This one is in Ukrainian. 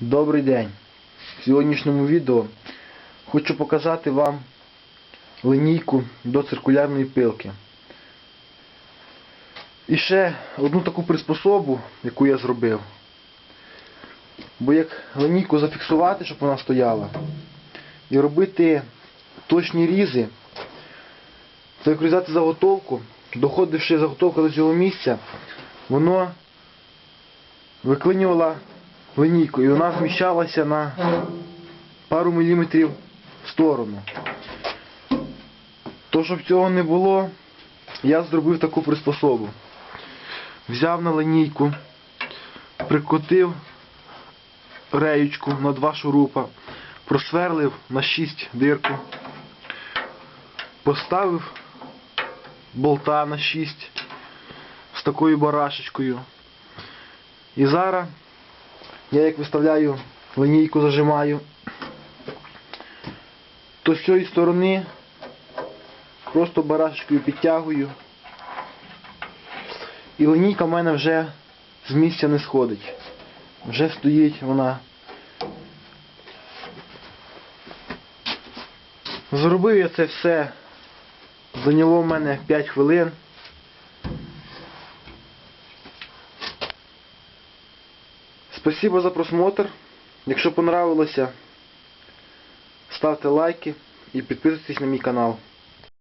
Добрий день! В сьогоднішньому відео хочу показати вам линійку до циркулярної пилки. І ще одну таку приспособу, яку я зробив. Бо як линійку зафіксувати, щоб вона стояла, і робити точні різи, то як заготовку, доходивши заготовка до цього місця, воно виклинювала линійку і вона зміщалася на пару міліметрів в сторону. То, щоб цього не було, я зробив таку приспособу. Взяв на линійку, прикотив реючку на два шурупа, просверлив на 6 дирку, поставив болта на 6 з такою барашечкою. І зараз я як виставляю линійку зажимаю, то з цієї сторони просто барашечкою підтягую. І линійка в мене вже з місця не сходить. Вже стоїть вона. Зробив я це все. Зайняло в мене 5 хвилин. Спасибо за просмотр. Якщо понравилося, ставте лайки і підписуйтесь на мій канал.